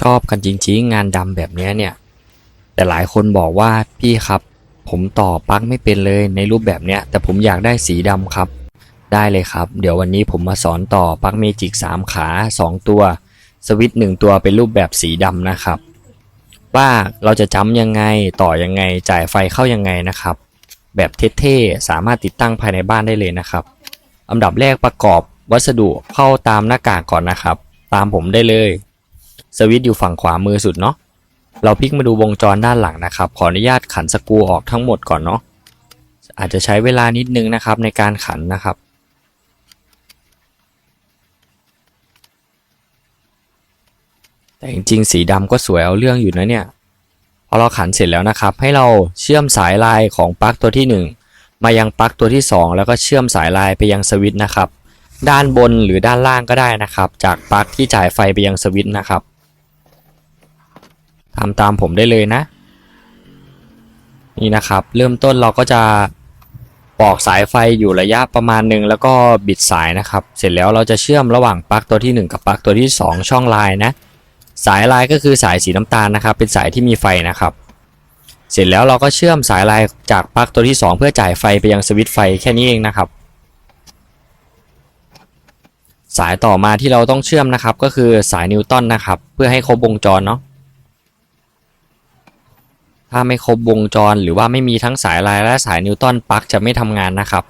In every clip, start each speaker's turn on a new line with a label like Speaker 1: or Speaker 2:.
Speaker 1: ชอบกันจริงๆ งานดำแบบนี้เนี่ย แต่หลายคนบอกว่าพี่ครับ ผมต่อปลั๊กไม่เป็นเลยในรูปแบบเนี้ย แต่ผมอยากได้สีดำครับ ได้เลยครับ เดี๋ยววันนี้ผมมาสอนต่อปลั๊กเมจิก 3 ขา 2 ตัว สวิตช์1ตัวเป็นรูปแบบสีดำนะครับ ว่าเราจะจำยังไงต่อยังไงจ่ายไฟเข้ายังไงนะครับ แบบเท่ๆสามารถติดตั้งภายในบ้านได้เลยนะครับอันดับแรกประกอบวัสดุเข้าตามหน้ากากก่อนนะครับ ตามผมได้เลย สวิตช์อยู่ฝั่งขวามือสุดเนาะเราพลิกมาดูวงจรด้านหลังนะครับ ขออนุญาตขันสกรูออกทั้งหมดก่อนเนาะอาจจะใช้เวลานิดนึงนะครับในการขันนะครับแต่จริงๆ สีดำก็สวยเอาเรื่องอยู่นะเนี่ย พอเราขันเสร็จแล้วนะครับ ให้เราเชื่อมสายลายของปลั๊กตัวที่ 1 มายังปลั๊กตัวที่ 2 แล้วก็เชื่อมสายลายไปยังสวิตช์นะครับ ด้านบนหรือด้านล่างก็ได้นะครับ จากปลั๊กที่จ่ายไฟไปยังสวิตช์นะครับทำตามผมได้เลยนะ นี่นะครับ เริ่มต้นเราก็จะปอกสายไฟอยู่ระยะประมาณหนึ่งแล้วก็บิดสายนะครับ เสร็จแล้วเราจะเชื่อมระหว่างปลั๊กตัวที่ 1 กับปลั๊กตัวที่ 2 ช่องลายนะ สายลายก็คือสายสีน้ำตาลนะครับ เป็นสายที่มีไฟนะครับ เสร็จแล้วเราก็เชื่อมสายลายจากปลั๊กตัวที่ 2 เพื่อจ่ายไฟไปยังสวิตช์ไฟแค่นี้เองนะครับ สายต่อมาที่เราต้องเชื่อมนะครับ ก็คือสายนิวตันนะครับ เพื่อให้ครบวงจรเนาะถ้าไม่ครบวงจรหรือว่าไม่มีทั้งสายลายและสายนิวตันปลั๊กจะไม่ทำงานนะครับ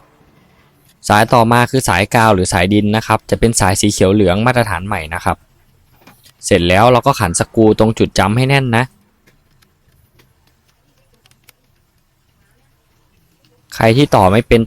Speaker 1: สายต่อมาคือสายกาวหรือสายดินนะครับ จะเป็นสายสีเขียวเหลืองมาตรฐานใหม่นะครับ เสร็จแล้วเราก็ขันสกรูตรงจุดจำให้แน่นนะ ใครที่ต่อไม่เป็น